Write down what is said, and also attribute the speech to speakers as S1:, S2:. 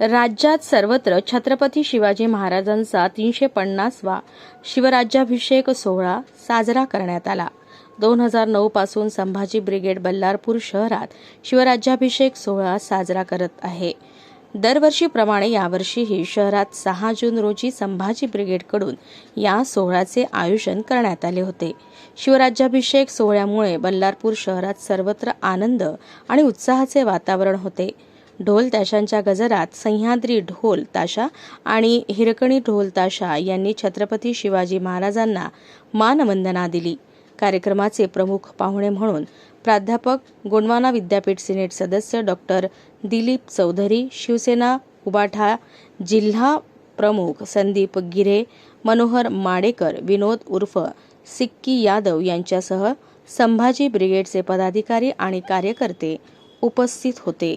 S1: राज्यात सर्वत्र छत्रपती शिवाजी महाराजांचा तीनशे पन्नासवा शिवराज्याभिषेक सोहळा साजरा करण्यात आला. दोन हजार नऊ पासून संभाजी ब्रिगेड बल्लारपूर शहरात शिवराज्याभिषेक सोहळा साजरा करत आहे. दरवर्षीप्रमाणे यावर्षीही शहरात सहा जून रोजी संभाजी ब्रिगेडकडून या सोहळ्याचे आयोजन करण्यात आले होते. शिवराज्याभिषेक सोहळ्यामुळे बल्लारपूर शहरात सर्वत्र आनंद आणि उत्साहाचे वातावरण होते. ढोल ताशांच्या गजरात सह्याद्री ढोल ताशा आणि हिरकणी ढोल ताशा यांनी छत्रपती शिवाजी महाराजांना मानवंदना दिली. कार्यक्रमाचे प्रमुख पाहुणे म्हणून प्राध्यापक गोंडवाना विद्यापीठ सिनेट सदस्य डॉक्टर दिलीप चौधरी शिवसेना उबाठा जिल्हा प्रमुख संदीप गिरे मनोहर माडेकर विनोद उर्फ सिक्की यादव यांच्यासह संभाजी ब्रिगेडचे पदाधिकारी आणि कार्यकर्ते उपस्थित होते.